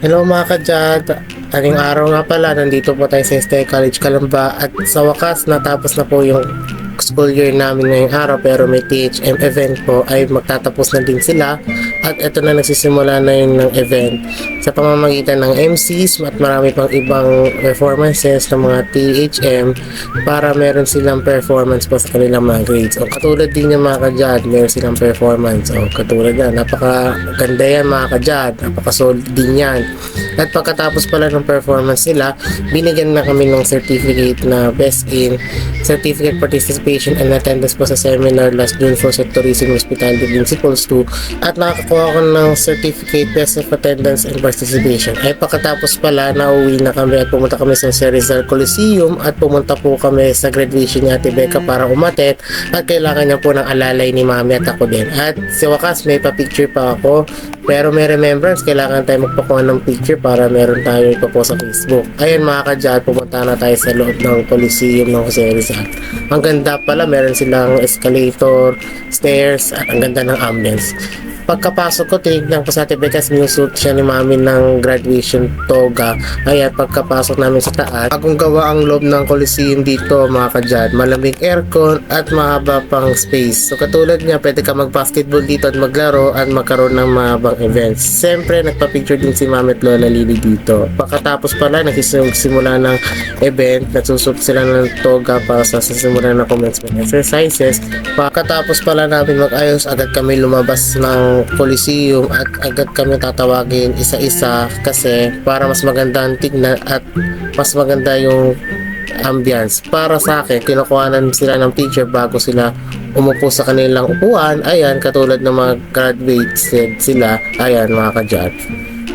Hello mga kadyad, aling araw nga pala, nandito po tayo sa Stay College Calamba at sa wakas natapos na po yung school year namin ngayong araw pero may THM event po ay magtatapos na din sila. At ito na nagsisimula na yun ng event. Sa pamamagitan ng MCs at marami pang ibang performances ng mga THM para meron silang performance po sa kanilang mga grades. O katulad din yung mga kadyad meron silang performance. O katulad na napaka ganda yan mga kadyad napaka solid din yan. At pagkatapos pala ng performance nila binigyan na kami ng certificate na best in certificate participation and attendance po sa seminar last June for sa Tourism Hospitality Principles 2 at nakakuha ko ng certificate best of attendance and participation. Ay pagkatapos pala nauwi na kami at pumunta kami sa Sir Rizal Coliseum at pumunta po kami sa graduation ni Ate Becca para umatet at kailangan niya po ng alalay ni Mami at ako din. At sa wakas may pa-picture pa ako pero may remembrance kailangan tayo magpakuha ng picture para meron tayo ipapo sa Facebook. Ayun mga kadyat pumunta na tayo sa loob ng Coliseum ng Jose Rizal. Ang ganda pala meron silang escalator stairs at ang ganda ng ambience pagkapasok ko, tinignan ko sa Ate Becca, sinusuot siya ni mami ng graduation toga. Kaya pagkapasok namin sa taas, bagong gawa ang loob ng Coliseum dito mga kadyad. Malamig aircon at mahaba pang space. So katulad niya, pwede ka mag-basketball dito at maglaro at magkaroon ng mahabang events. Siyempre, nagpa-picture din si Mami at Lola Lily dito. Pagkatapos pala, nagsisimula ng event, nagsusuot sila ng toga para sa sisimula ng commencement exercises. Pagkatapos pala namin mag-ayos, agad kami lumabas ng Coliseum at agad kami tatawagin isa-isa kasi para mas maganda ang tignan at mas maganda yung ambience. Para sa akin, kinukuhanan sila ng picture bago sila umupo sa kanilang upuan. Ayan, katulad ng mga graduates sila. Ayan, mga kadyat.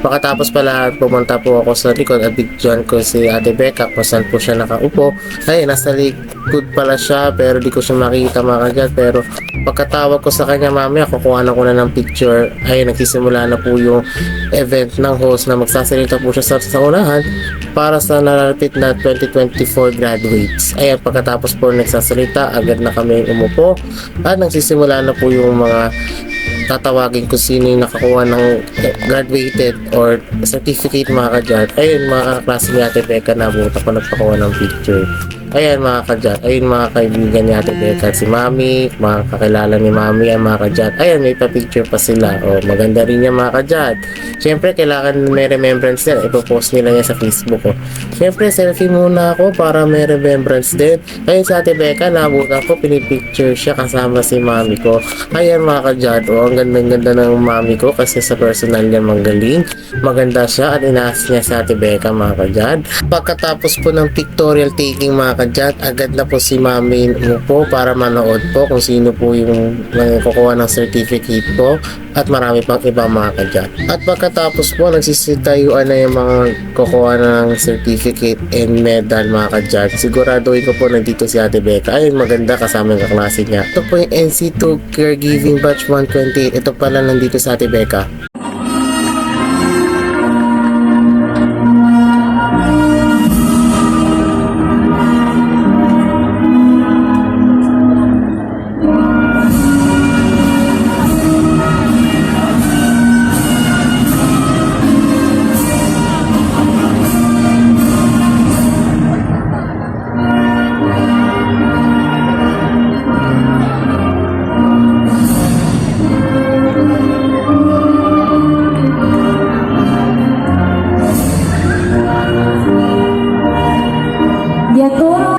Pagkatapos pala pumunta po ako sa likod at bigyan ko si Ate Becca kung saan po siya nakaupo. Ay, nasa likod pala siya pero di ko siya makita mga kadyat. Pero pagkatawag ko sa kanya mamaya kukuha na ko na ng picture. Ay, nagsisimula na po yung event ng host na magsasalita po siya sa, sa unahan para sa narapit na 2024 graduates. Ayan, pagkatapos po nagsasalita, agad na kami umupo at nagsisimula na po yung mga tatawagin kung sino yung nakakuha ng graduated or certificate mga kadyat. Ayun mga klase ni Ate Becca na buta ko nagpakuha ng picture. Ayan mga kadyat, ayun mga kaibigan ni Ate Becca, si Mami, mga kakilala ni Mami ang mga kadyat. Ayan, may pa-picture pa sila. O, maganda rin yan mga kadyat. Siyempre, kailangan may remembrance din. Ipopost nila yan sa Facebook ko. Siyempre, selfie muna ako para may remembrance din. Ayun sa Ate Becca, nabutan ko, pinipicture siya kasama si Mami ko. Ayan mga kadyat, o, ang ganda-ganda ng Mami ko kasi sa personal niya magaling. Maganda siya at inaas niya sa Ate Becca mga kadyat. Pagkatapos po ng pictorial taking mga kadyat, agad na po si Mami umupo para manood po kung sino po yung kukuha ng certificate po at marami pang ibang mga kadyat. At pagkatapos po, nagsisitayuan na yung mga kukuha ng certificate and medal mga kadyat. Siguraduhin ko po nandito si Ate Becca. Ayun, maganda kasama yung kaklase niya. Ito po yung NC2 Caregiving Batch 128. Ito pala nandito sa Ate Becca.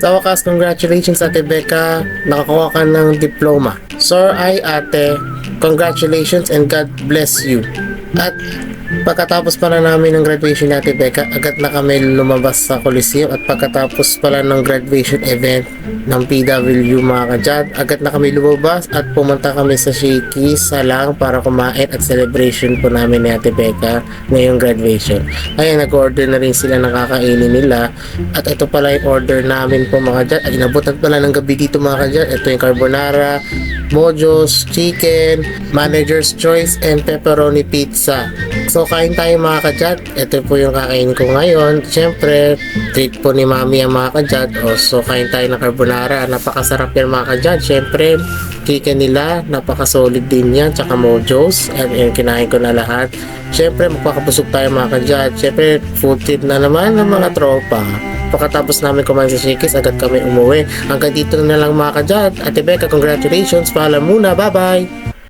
Sa wakas, congratulations Ate Becca. Nakakuha ka ng diploma. Sir ay ate, congratulations and God bless you. At pagkatapos pala namin ng graduation Ate Becca, agad na kami lumabas sa Coliseum at pagkatapos pala ng graduation event ng PW mga kadyad, agad na kami lumabas at pumunta kami sa Shakey's Salang para kumain at celebration po namin ni Ate Becca ngayong graduation. Ayun, nag-order na rin sila ng kakainin nila at ito pala yung order namin po mga kadyad. Ay, inabutan pala ng gabi dito mga kadyad. Ito yung carbonara, mojos, chicken, manager's choice, and pepperoni pizza. So kain tayo mga kajat. Ito po yung kakain ko ngayon. Siyempre, treat po ni mami ang mga kajat. O, so kain tayo ng carbonara. Napakasarap yan mga kajat. Siyempre, chicken nila. Napaka-solid din yan. Tsaka mojos. At yun, kinain ko na lahat. Siyempre, magpakabusog tayo mga kajat. Siyempre, food trip na naman ng mga tropa. Pagkatapos namin kumain sa Shakey's, agad kami umuwi. Hanggang dito na lang mga kajat. Ate Becca, congratulations. Paalam muna. Bye-bye!